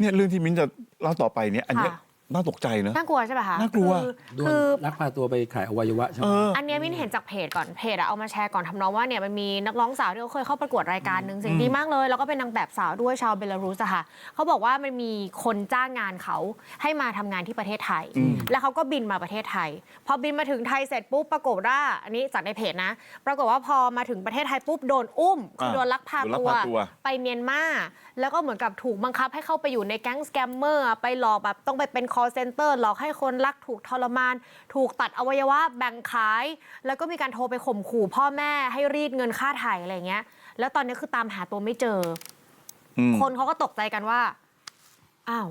เนี่ยเรื่องที่มิ้นจะเล่าต่อไปเนี่ยอันเนี้ย น่าตกใจเนอะน่ากลัวใช่ไหมคะน่ากลัว คือโดนคือลักพาตัวไปขายอวัยวะใช่ไหเอมอ อันเนี้ยมินเห็นจากเพจก่อนเพจอะเอามาแชร์ก่อนทำนองว่าเนี่ยมันมีนักร้องสาวที่เขาเคยเข้าประกวดรายการหนึ่งเสียงดีมากเลย แล้วก็เป็นนางแบบสาวด้วยชาวเบลารุสอะค่ะเขาบอกว่ามันมีคนจ้างงานเขาให้มาทำงานที่ประเทศไทยอืมแล้วเขาก็บินมาประเทศไทย พอบินมาถึงไทยเสร็จปุ๊บปรากฏว่าอันนี้จากในเพจนะ ปรากฏว่าพอมาถึงประเทศไทยปุ๊บโดนอุ้มคือโดนลักพาโดนลักตัวพาตัว ไปเมียนมาแล้วก็เหมือนกับถูกบังคับให้เข้าไปอยู่ในแก๊งสแกมเมอร์ไปหลอกแบบต้องไปเป็น call center หลอกให้คนรักถูกทรมาน ถูกตัดอวัยวะแบ่งขาย แล้วก็มีการโทรไปข่มขู่พ่อแม่ให้รีดเงินค่าไถ่อะไรอย่างเงี้ย แล้วตอนนี้คือตามหาตัวไม่เจออืมคนเขาก็ตกใจกันว่า อ้าว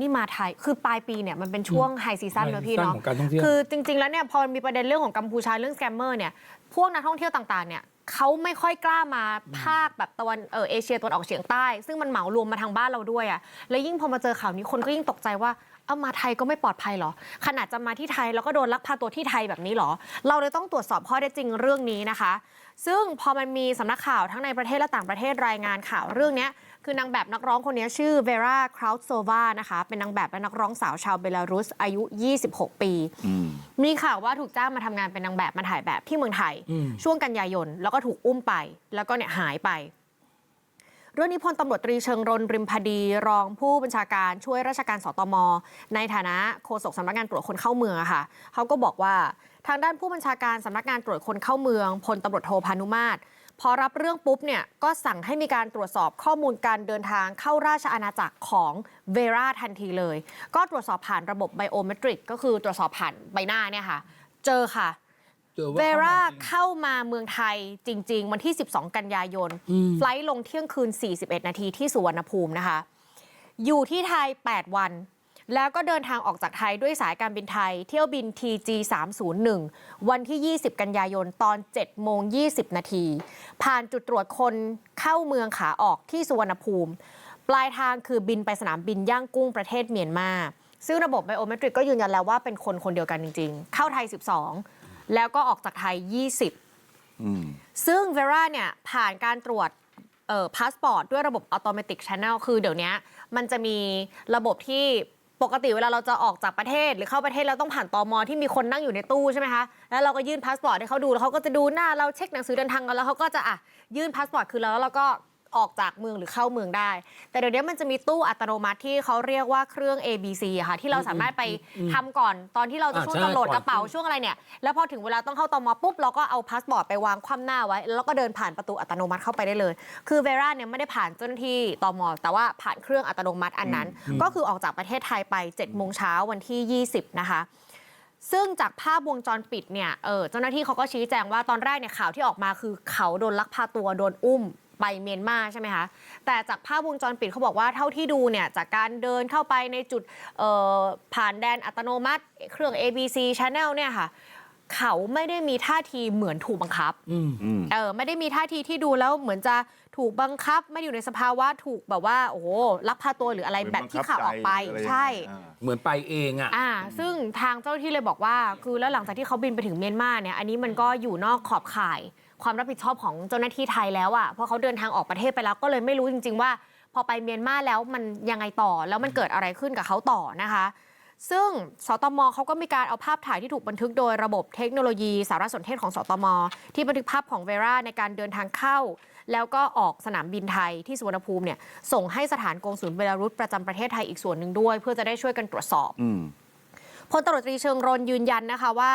นี่มาไทย คือปลายปีเนี่ยมันเป็นช่วงไฮซีซั่น high เนอะพี่ season เนาะของการท่องเที่ยวคือจริง ๆ แล้วเนี่ยพอมันมีประเด็นเรื่องของกัมพูชาเรื่องสแกมเมอร์เนี่ย พวกนักท่องเที่ยวต่างๆ เนี่ยเขาไม่ค่อยกล้ามาภาคแบบตะวันเออเอเชียตะวันออกเฉียงใต้ ซึ่งมันเหมารวมมาทางบ้านเราด้วยอะ่ะ แล้วยิ่งพอมาเจอข่าวนี้คนก็ยิ่งตกใจว่า เอามาไทยก็ไม่ปลอดภัยเหรอ ขนาดจะมาที่ไทยแล้วก็โดนลักพาตัวที่ไทยแบบนี้เหรอ เราเลยต้องตรวจสอบข้อเท็จจริงเรื่องนี้นะคะ ซึ่งพอมันมีสำนักข่าวทั้งในประเทศและต่างประเทศรายงานข่าวเรื่องเนี้ยคือนางแบบนักร้องคนนี้ชื่อเวราคราวโซวานะคะ เป็นนางแบบและนักร้องสาวชาวเบลารุสอายุ 26 ปีอืมมีข่าวว่าถูกจ้างมาทำงานเป็นนางแบบมาถ่ายแบบที่เมืองไทยอืมช่วงกันยายนแล้วก็ถูกอุ้มไป แล้วก็เนี่ยหายไป เรื่องนี้พลตำรวจตรีเชิงรนริมพดีรองผู้บัญชาการช่วยราชการสตม ในฐานะโฆษกสำนักงานตรวจคนเข้าเมืองค่ะเขาก็บอกว่าทางด้านผู้บัญชาการสำนักงานตรวจคนเข้าเมืองพลตำรวจโทพานุมาตรพอรับเรื่องปุ๊บเนี่ยก็สั่งให้มีการตรวจสอบข้อมูลการเดินทางเข้าราชอาณาจักรของเวราทันทีเลย ก็ตรวจสอบผ่านระบบไบโอเมตริก ก็คือตรวจสอบผ่านใบหน้าเนี่ยค่ะ เจอค่ะ เจอว่าเวราเข้ามาจริงเข้ามาเมืองไทยจริง ๆ วันที่ 12 กันยายนอืมไฟลท์ลงเที่ยงคืน 41 นาทีที่สุวรรณภูมินะคะ อยู่ที่ไทย 8 วัน แล้วก็เดินทางออกจากไทยด้วยสายการบินไทย เที่ยวบิน TG 301วันที่ 20 กันยายนตอน7โมง20 นาทีผ่านจุดตรวจคนเข้าเมืองขาออกที่สุวรรณภูมิ ปลายทางคือบินไปสนามบินย่างกุ้งประเทศเมียนมาซึ่งระบบไบโอเมตริกก็ยืนยันแล้วว่าเป็นคนคนเดียวกันจริง ๆ เข้าไทย 12 แล้วก็ออกจากไทย 20อืมซึ่งเวราเนี่ยผ่านการตรวจเอ่อพาสปอร์ตด้วยระบบอัตโนมัติช n น e l คือเดี๋ยวนี้มันจะมีระบบที่ปกติเวลาเราจะออกจากประเทศหรือเข้าประเทศเราต้องผ่านตอมอที่มีคนนั่งอยู่ในตู้ใช่ไหมคะ แล้วเราก็ยื่นพาสปอร์ตให้เขาดูแล้วเขาก็จะดูหน้าเราเช็คหนังสือเดินทางกันแล้วเขาก็จะอะยื่นพาสปอร์ตคือเราแล้วเราก็ ออกจากเมืองหรือเข้าเมืองได้ แต่เดี๋ยวนี้มันจะมีตู้อัตโนมัติที่เขาเรียกว่าเครื่อง ABC อะค่ะที่เราสามารถไปทำก่อนตอนที่เราจะอ่าช่วงใช่จะโหลดก่อนกระเป๋าช่วงอะไรเนี่ยแล้วพอถึงเวลาต้องเข้าตมปุ๊บเราก็เอาพาสปอร์ตไปวางคว่ำหน้าไว้ แล้วก็เดินผ่านประตูอัตโนมัติเข้าไปได้เลย คือเวราเนี่ยไม่ได้ผ่านเจ้าหน้าที่ตมแต่ว่าผ่านเครื่องอัตโนมัติอันนั้น ก็คือออกจากประเทศไทยไป7จ็ดโมงเช้าวันที่ 20 นะคะซึ่งจากภาพวงจรปิดเนี่ย เออเจ้าหน้าที่เขาก็ชี้แจงว่าตอนแรกเนี่ยข่าวที่ออกมาคือเขาโดนลักพาตัวโดนอุ้ม ไปเมียนมาใช่ไหมคะ แต่จากภาพวงจรปิดเขาบอกว่าเท่าที่ดูเนี่ยจากการเดินเข้าไปในจุดเอ่อผ่านแดนอัตโนมัติ เครื่อง ABC Channel เนี่ยค่ะ เขาไม่ได้มีท่าทีเหมือนถูกบังคับอืมอืมเออไม่ได้มีท่าทีที่ดูแล้วเหมือนจะ ถูกบังคับไม่ได้อยู่ในสภาวะถูกแบบว่าโอ้โหลักพาตัวหรืออะไรแบบที่ข่าวออกไปเหมือนบังคับใจใช่อะไรอย่างเงี้ยอ่าเหมือนไปเองอะอ่า ซึ่งทางเจ้าหน้าที่เลยบอกว่า คือแล้วหลังจากที่เขาบินไปถึงเมียนมาเนี่ย อันนี้มันก็อยู่นอกขอบข่าย ความรับผิดชอบของเจ้าหน้าที่ไทยแล้วอะ่ะเพราะเขาเดินทางออกประเทศไปแล้วก็เลยไม่รู้จริง ๆ ว่า พอไปเมียนมาแล้วมันยังไงต่อแล้วมันเกิดอะไรขึ้นกับเขาต่อนะคะ ซึ่งสตมเขาก็มีการเอาภาพถ่ายที่ถูกบันทึกโดยระบบเทคโนโลยีสารสนเทศของสตม ที่บันทึกภาพของเวราในการเดินทางเข้า แล้วก็ออกสนามบินไทยที่สุวรรณภูมิเนี่ยส่งให้สถานกงสุลเบลารุสประจำประเทศไทยอีกส่วนหนึ่งด้วย เพื่อจะได้ช่วยกันตรวจสอบอืมพลตำรวจตรีเชิงรนยืนยันนะคะว่า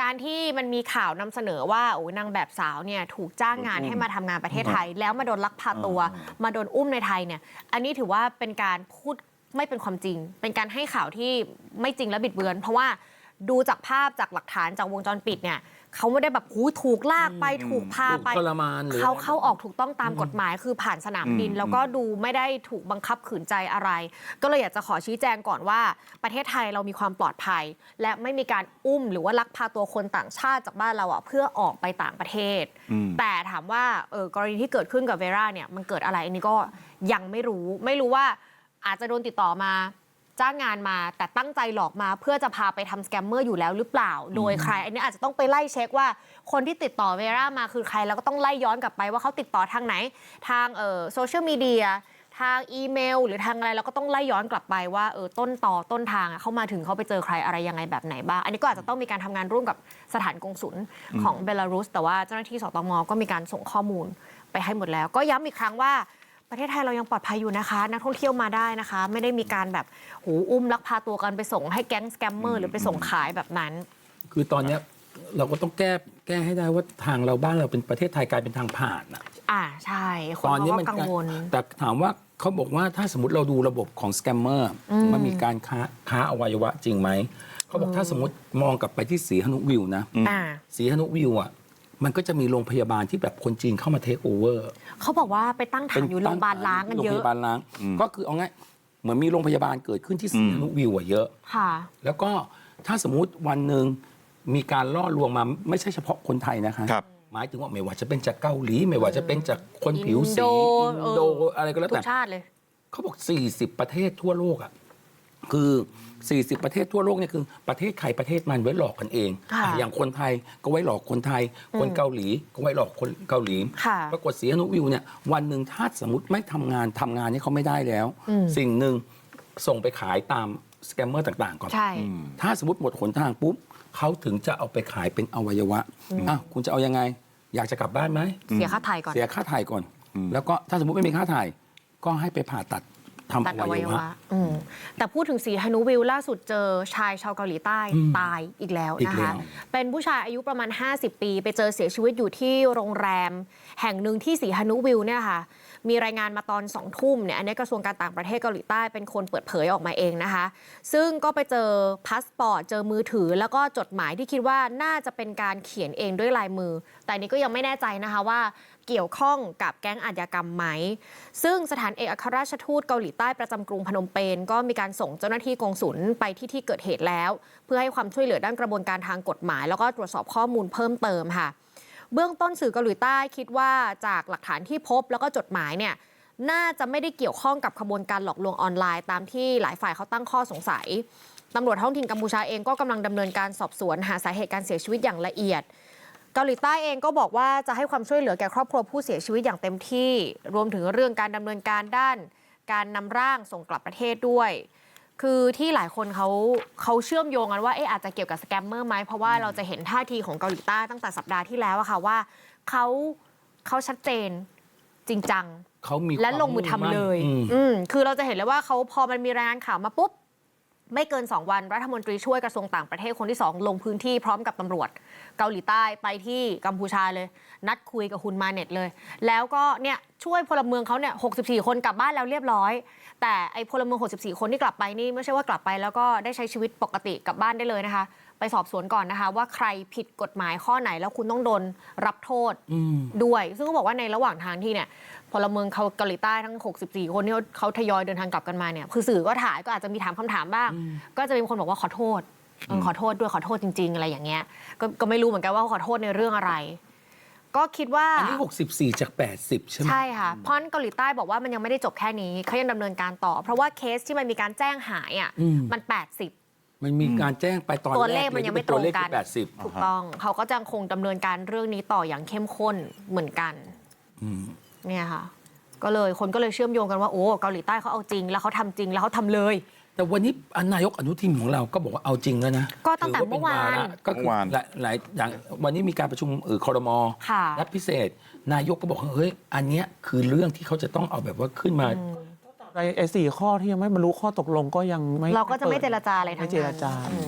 การที่มันมีข่าวนำเสนอว่าโอ้ยนางแบบสาวเนี่ยถูกจ้างงานโดนอุ้มให้มาทำงานประเทศไทย แล้วมาโดนลักพาตัวอ่ามาโดนอุ้มในไทยเนี่ย อันนี้ถือว่าเป็นการพูด ไม่เป็นความจริง เป็นการให้ข่าวที่ไม่จริงและบิดเบือน เพราะว่าดูจากภาพจากหลักฐานจากวงจรปิดเนี่ยเขาไม่ได้แบบหูถูกลากไปถูกพาถูกไปทรมานหรือเขาอะไรเข้าออกถูกต้องตามกฎหมายคือผ่านสนามบินอืมแล้วก็ดูไม่ได้ถูกบังคับขืนใจอะไร ก็เลยอยากจะขอชี้แจงก่อนว่า ประเทศไทยเรามีความปลอดภัย และไม่มีการอุ้มหรือว่าลักพาตัวคนต่างชาติจากบ้านเราอะเพื่อออกไปต่างประเทศอืมแต่ถามว่าเออกรณีที่เกิดขึ้นกับเวราเนี่ยมันเกิดอะไรอันนี้ก็ยังไม่รู้ไม่รู้ว่า อาจจะโดนติดต่อมาจ้างงานมาแต่ตั้งใจหลอกมาเพื่อจะพาไปทำสแกมเมอร์อยู่แล้วหรือเปล่า โดยใคร อันนี้อาจจะต้องไปไล่เช็คว่าคนที่ติดต่อเวรามาคือใคร แล้วก็ต้องไล่ย้อนกลับไปว่าเขาติดต่อทางไหน ทางเอ่อโซเชียลมีเดียทางอีเมล หรือทางอะไรเราก็ต้องไล่ย้อนกลับไปว่าเออต้นต่อต้นทางอะเขามาถึงเขาไปเจอใครอะไรยังไงแบบไหนบ้าง อันนี้ก็อาจจะต้องมีการทำงานร่วมกับสถานกงศุลของเบลารุส แต่ว่าเจ้าหน้าที่สตมก็มีการส่งข้อมูลไปให้หมดแล้ว ก็ย้ำอีกครั้งว่า ประเทศไทยเรายังปลอดภัยอยู่นะคะ นักท่องเที่ยวมาได้นะคะ ไม่ได้มีการแบบหูอุ้มลักพาตัวกันไปส่งให้แก๊งสแกมเมอร์หรือไปส่งขายแบบนั้น คือตอนเนี้ยเราก็ต้องแก้แก้ให้ได้ว่าทางเราบ้านเราเป็นประเทศไทยกลายเป็นทางผ่านอะ อ่าใช่คนตอนนี้เขามัก็กังวล แต่ถามว่าเขาบอกว่าถ้าสมมติเราดูระบบของสแกมเมอร์อืมมันมีการค้าค้าอวัยวะจริงไหม เขาบอกถ้าสมมติมองกลับไปที่สีหนุวิวนะ อ่า สีหนุวิวอะ มันก็จะมีโรงพยาบาลที่แบบคนจีนเข้ามาเทคโอเวอร์เขาบอกว่าไปตั้งฐานอยู่โรงพยาบาลล้างกันเยโรงพอะยาบาลล้างก็คือเอาง่ายเหมือนมีโรงพยาบาลเกิดขึ้นที่สีหนุวิวอะเยอะค่ะ แล้วก็ถ้าสมมุติวันหนึ่งมีการล่อลวงมาไม่ใช่เฉพาะคนไทยนะคะครับหมายถึงว่าไม่ว่าจะเป็นจากเกาหลีไม่ว่าจะเป็นจากคนผิวสีอิอินนโดโดอะไรก็แล้วทุแต่กชาติเลยเขาบอก 40 ประเทศทั่วโลกอะ คือ40ประเทศทั่วโลกเนี่ยคือประเทศใครประเทศมันไว้หลอกกันเองค่ะอะอย่างคนไทยก็ไว้หลอกคนไทย คนเกาหลีก็ไว้หลอกคนเกาหลีค่ะปรากฏสีอนุวิวเนี่ยวันหนึ่งถ้าสมมติไม่ทำงานทำงานนี่เขาไม่ได้แล้วอืมสิ่งหนึ่งส่งไปขายตามสแกมเมอร์ต่างๆก่อนใช่ถ้าสมมติหมดหนทางปุ๊บเขาถึงจะเอาไปขายเป็นอวัยวะอะคุณจะเอายังไง อยากจะกลับบ้านไหมเสียค่าไทยก่อนเสียค่าถ่ายก่อน แล้วก็ถ้าสมมติไม่มีค่าถ่ายก็ให้ไปผ่าตัด ทำตัดออวัวัยยวะะอืมแต่พูดถึงสีฮานุวิลล่าสุดเจอชายชาวเกาหลีใต้อืมตายอีกแล้วอีกนะแล้คะ ว เป็นผู้ชายอายุประมาณ 50 ปี ไปเจอเสียชีวิตอยู่ที่โรงแรม แห่งหนึ่งที่สีฮานุวิลเนี่ยค่ะ มีรายงานมาตอนสองทุ่มเนี่ยอันนี้กระทรวงการต่างประเทศเกาหลีใต้เป็นคนเปิดเผยออกมาเองนะคะ ซึ่งก็ไปเจอพาสปอร์ต เจอมือถือ แล้วก็จดหมายที่คิดว่าน่าจะเป็นการเขียนเองด้วยลายมือ แต่อันนี้ก็ยังไม่แน่ใจนะคะว่า เกี่ยวข้องกับแก๊งอาชญากรรมไหม ซึ่งสถานเอกอัครราชทูตเกาหลีใต้ประจำกรุงพนมเปญก็มีการส่งเจ้าหน้าที่กองสุลไปที่ที่เกิดเหตุแล้ว เพื่อให้ความช่วยเหลือด้านกระบวนการทางกฎหมาย แล้วก็ตรวจสอบข้อมูลเพิ่มเติมค่ะ เบื้องต้นสื่อเกาหลีใต้คิดว่าจากหลักฐานที่พบแล้วก็จดหมายเนี่ยน่าจะไม่ได้เกี่ยวข้องกับขบวนการหลอกลวงออนไลน์ ตามที่หลายฝ่ายเขาตั้งข้อสงสัยตำรวจท้องถิ่นกัมพูชาเองก็กำลังดำเนินการสอบสวนหาสาเหตุการเสียชีวิตอย่างละเอียด เกาหลีใต้เองก็บอกว่าจะให้ความช่วยเหลือแก่ครอบครัวผู้เสียชีวิตอย่างเต็มที่ รวมถึงเรื่องการดำเนินการด้าน การนำร่างส่งกลับประเทศด้วย คือที่หลายคนเขาเขาเชื่อมโยงกันว่าเอ๊ะอาจจะเกี่ยวกับสแกมเมอร์ไหมเพราะว่าเราจะเห็นท่าทีของเกาหลีใต้ตั้งแต่สัปดาห์ที่แล้วอะค่ะว่าเขาเขาชัดเจนจริงจังเขามีและความลงมือทำเลยอืมอืมคือเราจะเห็นเลยว่าเขาพอมันมีรายงานข่าวมาปุ๊บ ไม่เกิน 2 วันรัฐมนตรีช่วยกระทรวงต่างประเทศคนที่ 2 ลงพื้นที่พร้อมกับตำรวจ เกาหลีใต้ไปที่กัมพูชาเลย นัดคุยกับคุณมาเน็ตเลย แล้วก็เนี่ยช่วยพลเมืองเขาเนี่ย64 คนกลับบ้านแล้วเรียบร้อย แต่ไอ้พลเมือง 64 คนที่กลับไปนี่ไม่ใช่ว่ากลับไปแล้วก็ได้ใช้ชีวิตปกติกลับบ้านได้เลยนะคะ ไปสอบสวนก่อนนะคะ ว่าใครผิดกฎหมายข้อไหนแล้วคุณต้องโดนรับโทษอืมด้วย ซึ่งเขาบอกว่าในระหว่างทางที่เนี่ย พลเมืองเขาเกาหลีใต้ทั้ง 64 คนที่เขาเขาทยอยเดินทางกลับกันมาเนี่ยคือสื่อก็ถ่ายก็อาจจะมีถามคำถามบ้าง ก็จะมีคนบอกว่าขอโทษเออขอโทษด้วยขอโทษจริง ๆ อะไรอย่างเงี้ยก็ก็ไม่รู้เหมือนกันว่าเขาขอโทษในเรื่องอะไร ก็คิดว่าอันนี้64 จาก 80 ใช่ไหมใช่ค่ะเพราะฉะนั้นเกาหลีใต้บอกว่ามันยังไม่ได้จบแค่นี้เขายังดำเนินการต่อ เพราะว่าเคสที่มันมีการแจ้งหายอะอืมมัน 80มันมีการแจ้งไปตอนตัวเลแรขกมันยังไม่ที่เป็ตัวเลขตรงกันที่80ถูกต้อง เขาก็จะคงดำเนินการเรื่องนี้ต่ออย่างเข้มข้นเหมือนกันอืม เนี่ยค่ะ ก็เลยคนก็เลยเชื่อมโยงกันว่าโอ้เกาหลีใต้เขาเอาจริง แล้วเขาทำจริงแล้วเขาทำเลย แต่วันนี้อนายกอนุทินของเราก็บอกว่าเอาจริงแล้วนะก็ตั้งแต่เมื่อวาน ถืระก็คือเมื่อวาน หลายหลายอย่างวันนี้มีการประชุมเออคอรมอค่ะ นัดพิเศษ นายกก็บอกว่าเฮ้ยอันเนี้ยคือเรื่องที่เขาจะต้องเอาแบบว่าขึ้นมาไอ้ไอ้สี่ข้อที่ยังไม่บรรลุข้อตกลงก็ยังไม่เราก็จะไม่ปิดเจรจาอะไรทั้งไม่นั้น เจรจาอืม